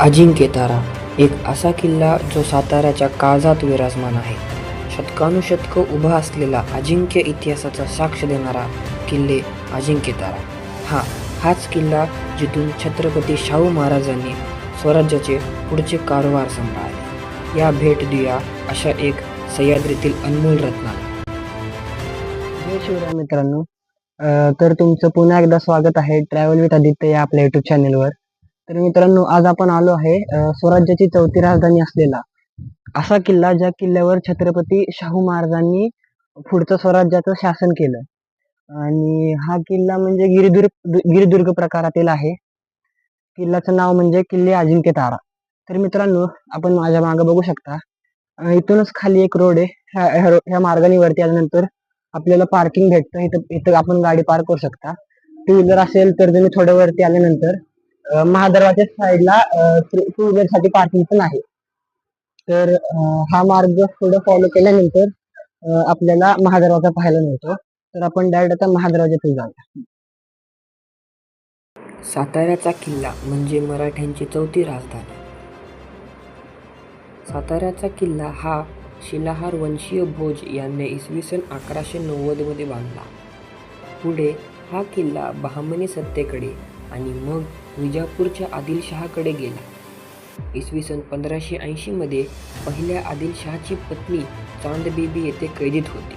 अजिंक्य तारा एक असा किल्ला जो साताऱ्याच्या काळजात विराजमान आहे. शतकानुशतकं उभा असलेला अजिंक्य इतिहासाचा साक्ष देणारा किल्ले अजिंक्य तारा. हा हाच किल्ला जिथून छत्रपती शाहू महाराजांनी स्वराज्याचे पुढचे कारभार सांभाळले. या भेट दिया अशा एक सह्याद्रीतील अनमोल रत्नाला. जय शिवराय मित्रांनो. तर तुमचं पुन्हा एकदा स्वागत आहे ट्रॅव्हल विथ आदित्य या आपल्या युट्यूब चॅनेलवर तर मित्रांनो आज आपण आलो आहे स्वराज्याची चौथी राजधानी असलेला. असा किल्ला ज्या किल्ल्यावर छत्रपती शाहू महाराजांनी पुढचं स्वराज्याचं शासन केलं. आणि हा किल्ला म्हणजे गिरिदुर्ग गिरिदुर्ग प्रकारातील आहे. किल्ल्याचं नाव म्हणजे किल्ले अजिंक्य तारा. तर मित्रांनो आपण माझ्या मागे बघू शकता इथूनच खाली एक रोड आहे. ह्या मार्गाने वरती आल्यानंतर आपल्याला पार्किंग भेटतं. इथं इथं आपण गाडी पार्क करू शकता. टू व्हीलर असेल तर तुम्ही थोड्या वरती आल्यानंतर महादरवाच्या साईडला टू व्हीलरसाठी पार्किंग पण आहे. तर हा मार्ग थोडं फॉलो केल्यानंतर आपल्याला महादरवाजा पाहायला मिळतो. तर आपण डायरेक्ट आता महादरवाजातून जाऊया. साताऱ्याचा किल्ला म्हणजे मराठ्यांची चौथी राजधानी. साताऱ्याचा किल्ला हा शिलाहार वंशीय भोज यांनी इसवी सन अकराशे नव्वदमध्ये बांधला. पुढे हा किल्ला बहामनी सत्तेकडे आणि मग विजापूरच्या आदिलशहाकडे गेला. इसवी सन पंधराशे ऐंशीमध्ये पहिल्या आदिलशहाची पत्नी चांदबीबी येथे कैदीत होती.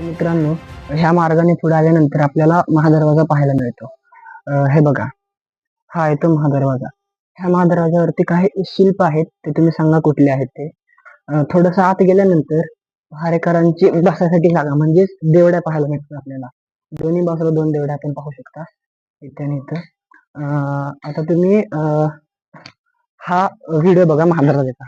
मित्रांनो ह्या मार्गाने पुढे आल्यानंतर आपल्याला महादरवाजा पाहायला मिळतो. हे बघा. हा येतो महादरवाजा. ह्या महादरवाजावरती काही शिल्प आहेत ते तुम्ही सांगा कुठले आहेत ते. थोडस आत गेल्यानंतर पहारेकरांची बसासाठी जागा म्हणजेच देवड्या पाहायला मिळतात आपल्याला. दोन्ही बाजूला दोन देवड्या आपण पाहू शकता. इथे आणि इथं. आता तुम्ही हा व्हिडिओ बघा महादरवाजाचा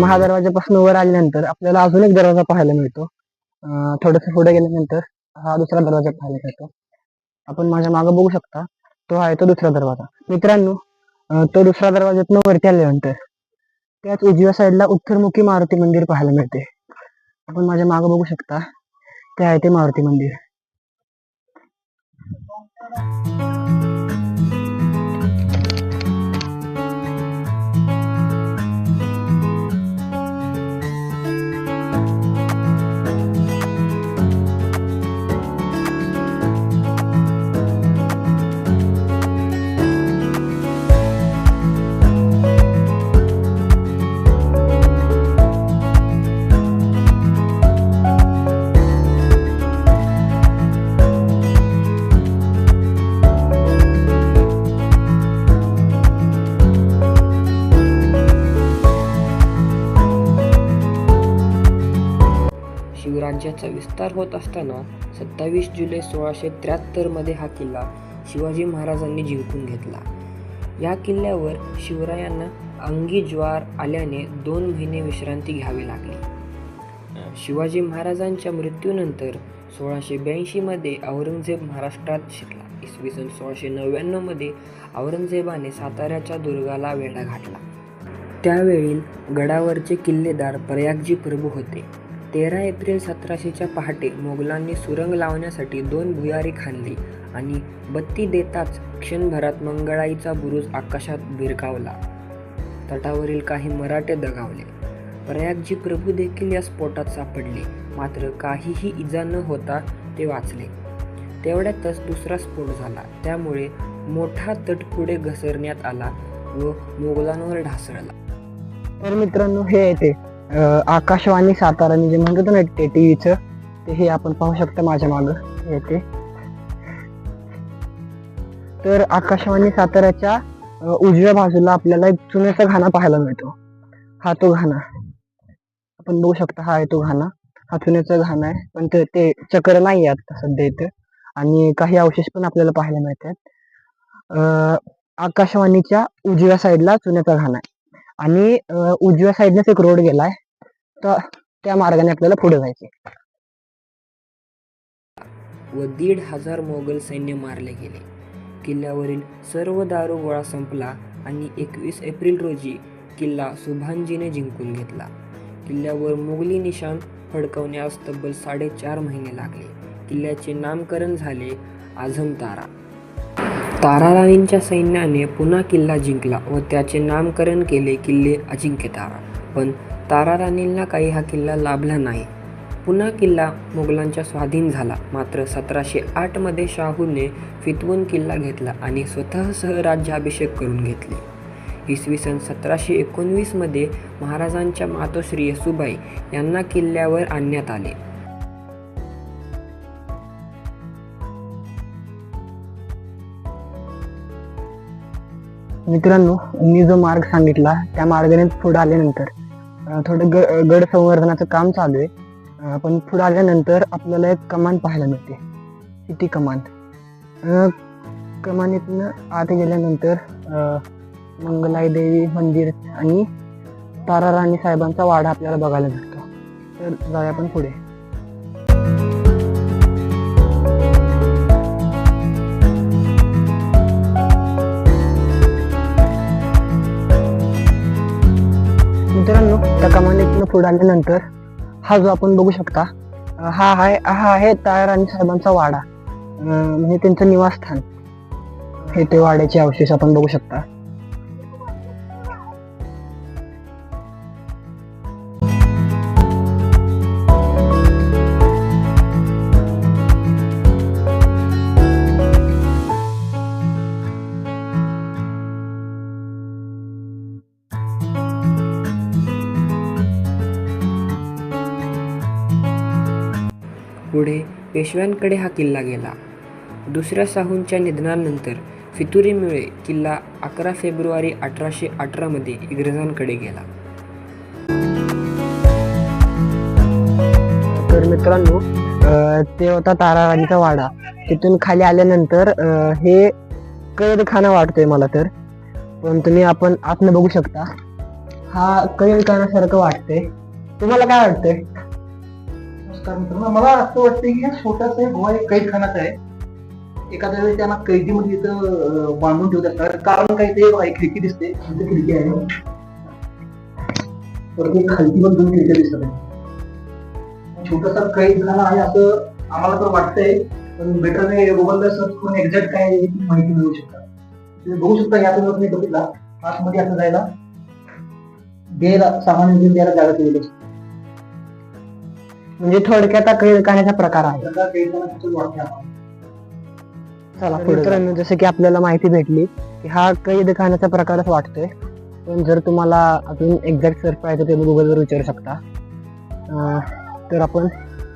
महादरवाजापासून वर आल्यानंतर आपल्याला अजून एक दरवाजा पाहायला मिळतो. थोडस पुढे गेल्यानंतर हा दुसरा दरवाजा पाहायला मिळतो. आपण माझ्या मागे बघू शकता तो आहे तो दुसरा दरवाजा. मित्रांनो तो दुसरा दरवाज्यातनं वरती आल्यानंतर त्याच उजव्या साईडला उत्तरमुखी मारुती मंदिर पाहायला मिळते. आपण माझ्या मागे बघू शकता ते आहे ते मारुती मंदिर. राज्याचा विस्तार होत असताना सत्तावीस जुलै सोळाशे त्र्याहत्तरमध्ये हा किल्ला शिवाजी महाराजांनी जिंकून घेतला. या किल्ल्यावर शिवरायांना अंगी ज्वार आल्याने दोन महिने विश्रांती घ्यावी लागली. शिवाजी महाराजांच्या मृत्यूनंतर सोळाशे ब्याऐंशीमध्ये औरंगजेब महाराष्ट्रात शिरला. इसवी सन सोळाशे नव्याण्णवमध्ये औरंगजेबाने साताऱ्याच्या दुर्गाला वेढा घातला. त्यावेळी गडावरचे किल्लेदार प्रयागजी प्रभू होते. तेरा एप्रिल सतराशेच्या पहाटे मोगलांनी सुरंग लावण्यासाठी दोन भुयारी खाणली आणि बत्ती देताच क्षणभरात मंगळाईचा बुरुज आकाशात भिरकावला तटावरील काही मराठे दगावले. प्रयागजी प्रभू देखील या स्फोटात सापडले. मात्र काहीही इजा न होता ते वाचले. तेवढ्यातच दुसरा स्फोट झाला. त्यामुळे मोठा तट पुढे घसरण्यात आला व मोगलांवर ढासळला. तर मित्रांनो हे येते आकाशवाणी सातारा मी जे म्हणतो ना ते टीव्हीचं ते हे आपण पाहू शकता माझ्या मागं. येते तर आकाशवाणी साताऱ्याच्या उजव्या बाजूला आपल्याला एक चुन्याचा घाणा पाहायला मिळतो. हा तो घाणा. आपण बघू शकता हा आहे तो घाणा. हा चुन्याचा घाणा आहे. पण ते ते चक्र नाही आहे आता सध्या इथं. आणि काही अवशेष पण आपल्याला पाहायला मिळतात. आकाशवाणीच्या उजव्या साईडला चुन्याचा घाणा आहे. आणि उजव्या साईडनेच एक रोड गेलाय. तर त्या मार्गाने आपल्याला पुढे जायचे व दीड हजार मोगल सैन्य मारले गेले. किल्ल्यावरील सर्व दारू गोळा संपला आणि एकवीस एप्रिल रोजी किल्ला सुभानजीने जिंकून घेतला. किल्ल्यावर मुघली निशाण फडकवण्यास तब्बल साडेचार महिने लागले. किल्ल्याचे नामकरण झाले आझम तारा ताराराणींच्या सैन्याने पुन्हा किल्ला जिंकला व त्याचे नामकरण केले किल्ले अजिंक्य तारा. पण ताराराणींना काही हा किल्ला लाभला नाही. पुन्हा किल्ला मुघलांच्या स्वाधीन झाला. मात्र सतराशे आठमध्ये शाहूने फितवून किल्ला घेतला आणि स्वतःसह राज्याभिषेक करून घेतले. इसवी सन सतराशे एकोणवीसमध्ये महाराजांच्या मातोश्री येसुबाई यांना किल्ल्यावर आणण्यात आले. मित्रांनो मी जो मार्ग सांगितला त्या मार्गाने पुढे आल्यानंतर थोडं ग गड संवर्धनाचं काम चालू आहे. पण पुढे आल्यानंतर आपल्याला एक कमान पाहायला मिळते. सिटी कमान कमानीतनं आत गेल्यानंतर मंगलाई देवी मंदिर आणि ताराराणी साहेबांचा वाडा आपल्याला बघायला मिळतो तर जाऊया आपण पुढे. त्या कमानीतनं पुढे आल्यानंतर हा जो आपण बघू शकता हा आहे हा आहे ताराराणी साहेबांचा वाडा. म्हणजे त्यांचं निवासस्थान. हे ते वाड्याचे अवशेष आपण बघू शकता. पुढे पेशव्यांकडे हा किल्ला गेला. दुसऱ्या शाहूंच्या निधनानंतर फितुरीमुळे किल्ला अकरा फेब्रुवारी अठराशे अठरामध्ये इंग्रजांकडे गेला. तर मित्रांनो ते होता ताराराणीचा वाडा. तिथून खाली आल्यानंतर हे कैदखाना वाटतोय मला तर. पण तुम्ही आपण आतनं बघू शकता. हा कैदखानासारखं वाटतंय. तुम्हाला काय वाटतंय? नमस्कार मित्रांनो मला असं वाटतं की छोटासा एक गोवा एक कैदखानाच आहे. एखाद्या वेळी त्यांना कैदीमध्ये इथं बांधून ठेवत असतात कारण काही ते एक खिडकी दिसते. तिथे खिडकी आहे. परत एक खालती पण दोन खिडक्या दिसत आहे छोटासा कैदखाना आहे असं आम्हाला तर वाटतंय. पण बेटर गुगलला सर्च करून एक्झॅक्ट काय आहे माहिती मिळू शकता तुम्ही बघू शकता यातून तुम्ही बघितला. आतमध्ये असं जायला द्यायला सामान्य द्यायला जागा केलेली असते. म्हणजे थोडक्यात कैदखान्याचा प्रकार आहे. चला मित्रांनो जसं की आपल्याला माहिती भेटली की हा कैदखान्याचा प्रकारच वाटतोय. पण जर तुम्हाला अजून एक्झॅक्ट सर्च पाहिजे तर तुम्ही गुगलवर विचारू शकता. अं, तर आपण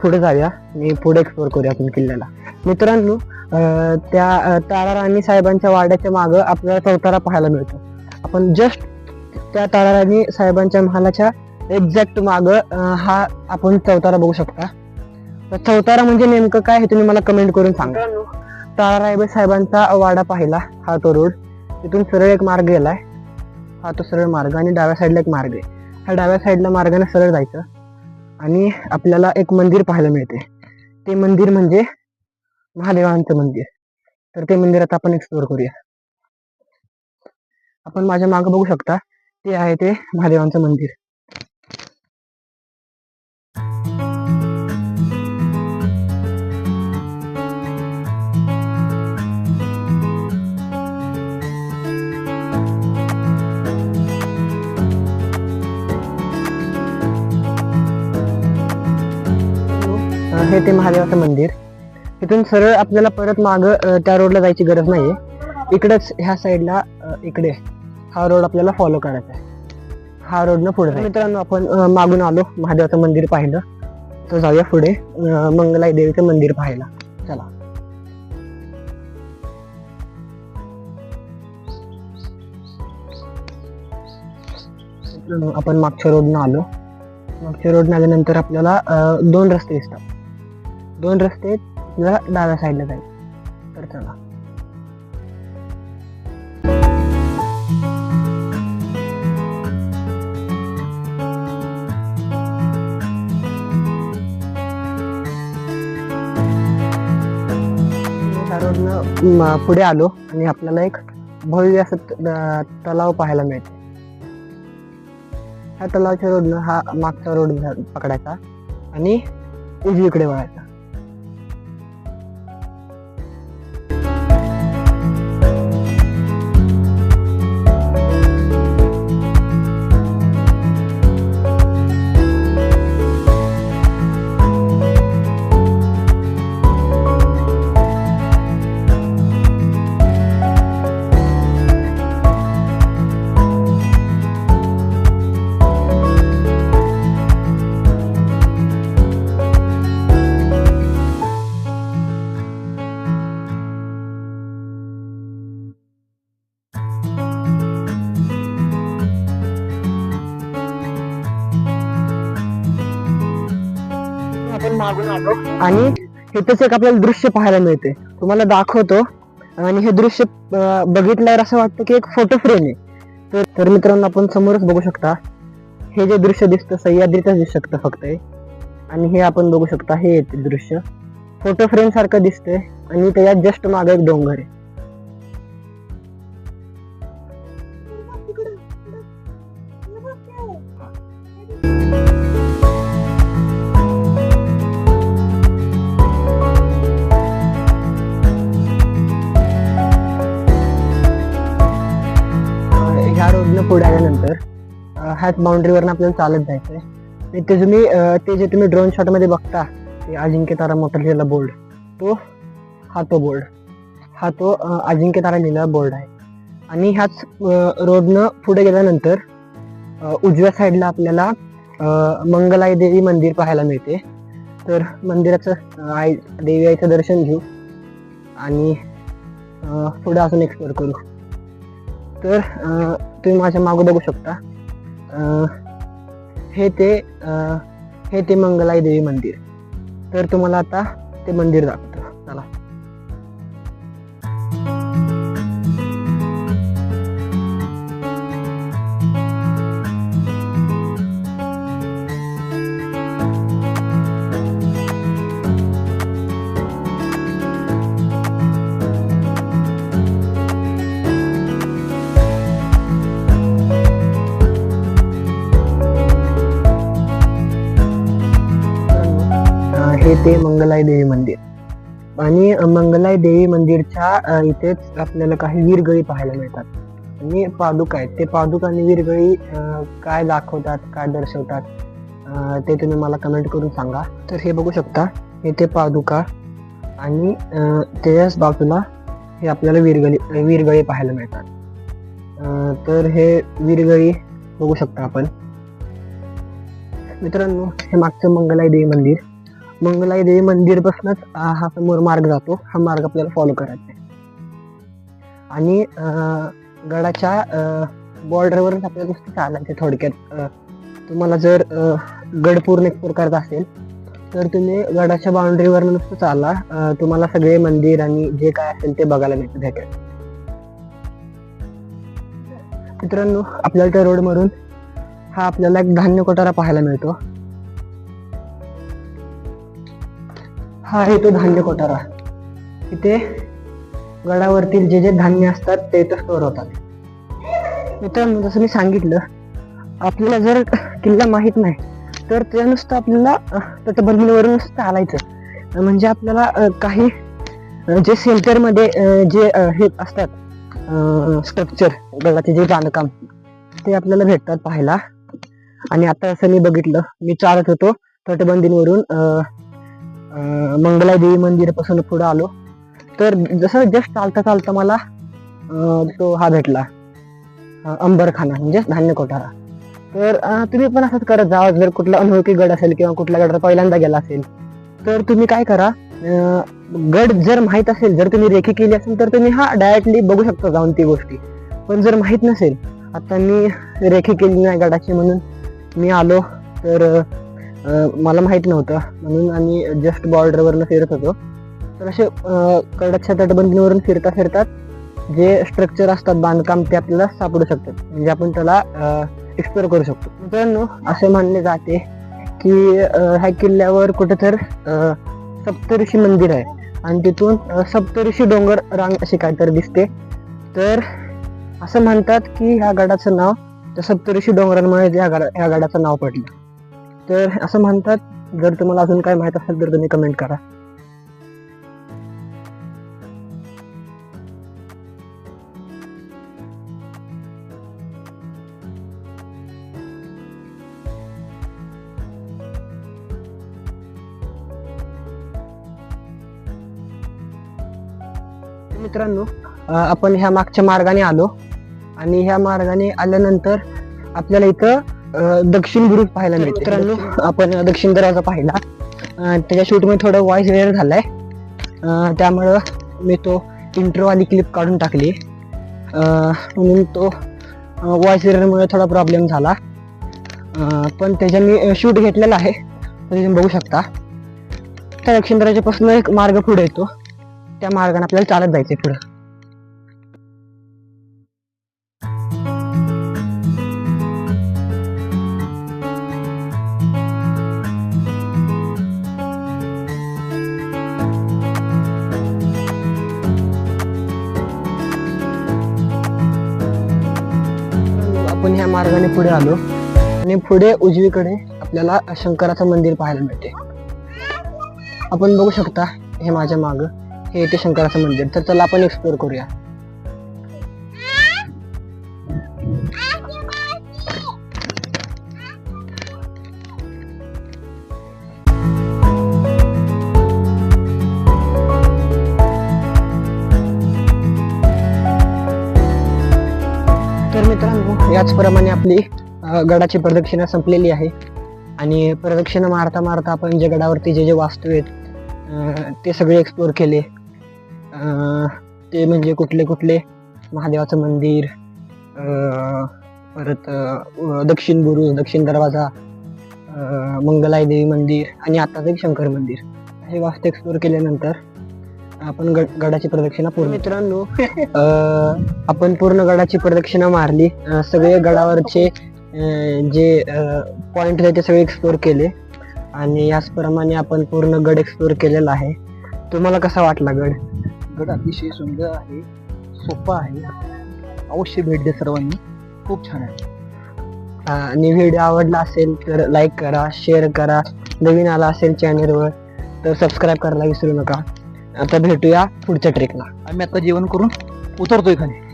पुढे जाऊया. आणि पुढे एक्सप्लोर करूया आपण किल्ल्याला. मित्रांनो अं, त्या अं, ताराराणी साहेबांच्या वाड्याच्या मागं आपल्याला चौतारा पाहायला मिळतो. आपण जस्ट त्या ताराराणी साहेबांच्या महालाच्या एक्झॅक्ट मागं हा आपण चौतारा बघू शकता. तर चौतारा म्हणजे नेमकं काय हे तुम्ही मला कमेंट करून सांगा. तारारायबे साहेबांचा वाडा पाहिला हा तो रोड. तिथून सरळ एक मार्ग गेलाय. हा तो सरळ मार्ग आणि डाव्या साईडला एक मार्ग आहे. ह्या डाव्या साईडला मार्गाने सरळ जायचं आणि आपल्याला एक मंदिर पाहायला मिळते. ते मंदिर म्हणजे महादेवांचं मंदिर. तर ते मंदिर आता आपण एक्सप्लोर करूया. आपण माझ्या मागे बघू शकता ते आहे ते महादेवांचं मंदिर. हे ते महादेवाचं मंदिर. इथून सरळ आपल्याला परत माग त्या रोडला जायची गरज नाहीये. इकडेच ह्या साईडला इकडे. हा रोड आपल्याला फॉलो करायचा आहे. हा रोडनं पुढे मित्रांनो आपण मागून आलो महादेवाचं मंदिर पाहिलं. तर जाऊया पुढे मंगलाई देवीचं मंदिर पाहायला. चला. आपण मागच्या रोडनं आलो. मागच्या रोडनं आल्यानंतर आपल्याला दोन रस्ते दिसतात. दोन रस्ते आहेत. आपल्याला डाव्या साईडला जाईल. तर चला. रोडनं पुढे आलो आणि आपल्याला एक भव्य असं त- तलाव पाहायला मिळते. ह्या तलावाच्या रोडनं हा मागचा रोड पकडायचा आणि उजवीकडे वळायचा. मागून आलो. आणि इथंच एक आपल्याला दृश्य पाहायला मिळते. तुम्हाला दाखवतो. आणि हे दृश्य बघितल्यावर असं वाटतं की एक फोटो फ्रेम आहे. तर मित्रांनो आपण समोरच बघू शकता. हे जे दृश्य दिसतं सह्याद्रीतच दिसू शकतं फक्त हे. आणि हे आपण बघू शकता हे दृश्य. फोटो फ्रेम सारखं दिसतंय. आणि त्याच्यात जस्ट मागे एक डोंगर आहे. ह्याच बाउंड्रीवरनं आपल्याला चालत जायचं आहे ते तुम्ही ते जे तुम्ही ड्रोन शॉटमध्ये बघता ते अजिंक्य तारा मोटर बोर्ड तो हा तो बोर्ड हा तो अजिंक्य तारा लिहिलेला बोर्ड आहे. आणि ह्याच रोडनं पुढे गेल्यानंतर उजव्या साईडला आपल्याला मंगलाई देवी मंदिर पाहायला मिळते. तर मंदिराचं आई देवी आईचं दर्शन घेऊ. आणि पुढे अजून एक्सप्लोर करू. तर तुम्ही माझ्या मागं बघू शकता. हे ते हे ते मंगलाई देवी मंदिर. तर तुम्हाला आता ते मंदिर दाखव आहे ते मंगलाई देवी मंदिर. आणि मंगलाई देवी मंदिरच्या इथेच आपल्याला काही वीरगळी पाहायला मिळतात. आणि पादुका आहेत. ते पादुका आणि वीरगळी काय दाखवतात काय दर्शवतात ते तुम्ही मला कमेंट करून सांगा. तर हे बघू शकता हे ते पादुका आणि अं, त्याच्याच बाजूला हे आपल्याला वीरगळी वीरगळी पाहायला मिळतात. अं, तर हे वीरगळी बघू शकता आपण. मित्रांनो हे मागचं मंगलाई देवी मंदिर. मंगलाई देवी मंदिर पासूनच हा समोर मार्ग जातो. हा मार्ग आपल्याला फॉलो करायचा आहे. आणि गडाच्या बॉर्डरवरून आपल्याला नुसतं चालायचं थोडक्यात. तुम्हाला जर गड पूर्ण एक्सप्लोर करायचा असेल तर तुम्ही गडाच्या बाउंड्रीवर नुसतं चाला. तुम्हाला सगळे मंदिर आणि जे काय असेल ते बघायला मिळतं भेटेल मित्रांनो आपल्याला त्या रोडमधून हा आपल्याला एक धान्य कोठारा पाहायला मिळतो. हा आहे तो धान्य कोठारा इथे गडावरतील जे जे धान्य असतात ते तर स्टोअर होतात. मित्रांनो जसं मी सांगितलं आपल्याला जर किल्ला माहीत नाही तर ते नुसतं आपल्याला तटबंदीवरून नुसतं चालायचं. म्हणजे आपल्याला काही जे सेंटरमध्ये जे हे असतात स्ट्रक्चर गडाचे जे बांधकाम ते आपल्याला भेटतात पाहायला. आणि आता असं मी बघितलं मी चालत होतो तटबंदीवरून मंगलादेवी मंदिरापासून पुढे आलो. तर जसं जस्ट चालता चालता मला तो हा भेटला. अंबरखाना म्हणजे धान्य कोठारा तर तुम्ही पण असंच करत जा जर कुठला अनोळखी गड असेल किंवा कुठल्या गडाला पहिल्यांदा गेला असेल तर तुम्ही काय करा गड जर माहीत असेल जर तुम्ही रेखी केली असेल तर तुम्ही हा डायरेक्टली बघू शकता जाऊन ती गोष्टी. पण जर माहीत नसेल आता मी रेखी केली नाही गडाची म्हणून मी आलो तर मला माहीत नव्हतं. म्हणून आम्ही जस्ट बॉर्डरवरनं फिरत होतो. तर असे कडकच्या तटबंदीवरून फिरता फिरतात जे स्ट्रक्चर असतात बांधकाम ते आपल्याला सापडू शकतात. म्हणजे आपण त्याला एक्सप्लोअर करू शकतो. मित्रांनो असे मानले जाते की ह्या किल्ल्यावर कुठेतर सप्तऋषी मंदिर आहे. आणि तिथून सप्तऋषी डोंगर रांग अशी काहीतरी दिसते. तर असं म्हणतात की ह्या गडाचं नाव त्या सप्तऋषी डोंगरांमुळे ह्या गडा ह्या गडाचं नाव पडलं. तर असं म्हणतात जर तुम्हाला अजून काय माहीत असेल तर तुम्ही कमेंट करा. मित्रांनो आपण ह्या मागच्या मार्गाने आलो. आणि ह्या मार्गाने आल्यानंतर आपल्याला इथं दक्षिण बुरुज पाहायला मिळते. मित्रांनो आपण दक्षिण दरवाजा पाहिला. त्याच्या शूटमध्ये थोडं व्हॉइस वेअर झालाय. त्यामुळं मी तो इंट्रो वाली क्लिप काढून टाकली. म्हणून तो व्हॉइस वेअरमुळे थोडा प्रॉब्लेम झाला. पण त्याच्या मी शूट घेतलेला आहे. तुम्ही बघू शकता. त्या दक्षिण दरवाजापासून एक मार्ग पुढे येतो. त्या मार्गाने आपल्याला चालत जायचंय पुढे. मार्गाने पुढे आलो. आणि पुढे उजवीकडे आपल्याला शंकराचं मंदिर पाहायला मिळते. आपण बघू शकता हे माझ्या माग. हे येते शंकराचं मंदिर. तर चला आपण एक्सप्लोर करूया. याचप्रमाणे आपली गडाची प्रदक्षिणा संपलेली आहे. आणि प्रदक्षिणा मारता मारता आपण जे गडावरती जे जे वास्तू आहेत ते सगळे एक्सप्लोअर केले. ते म्हणजे कुठले कुठले? महादेवाचं मंदिर परत दक्षिण बुरुज दक्षिण दरवाजा मंगलाई देवी मंदिर आणि आताच एक शंकर मंदिर. हे वास्तू एक्सप्लोर केल्यानंतर आपण गड गडाची प्रदक्षिणा पूर्ण. मित्रांनो. अ, आपण पूर्ण गडाची प्रदक्षिणा मारली. अ, सगळे गडावरचे अ, जे पॉइंट आहेत ते सगळे एक्सप्लोर केले. आणि याचप्रमाणे आपण पूर्ण गड एक्सप्लोर केलेला आहे. तुम्हाला कसा वाटला गड? गड अतिशय सुंदर आहे. सोपा आहे. अवश्य भेट द्या सर्वांनी. खूप छान आहे. अ, आणि व्हिडिओ आवडला असेल तर लाईक करा शेअर करा. नवीन आला असेल चॅनलवर तर सबस्क्राईब करायला विसरू नका. आता भेटूया पुढच्या ट्रेकला आम्ही आता जेवण करून उतरतोय खाली.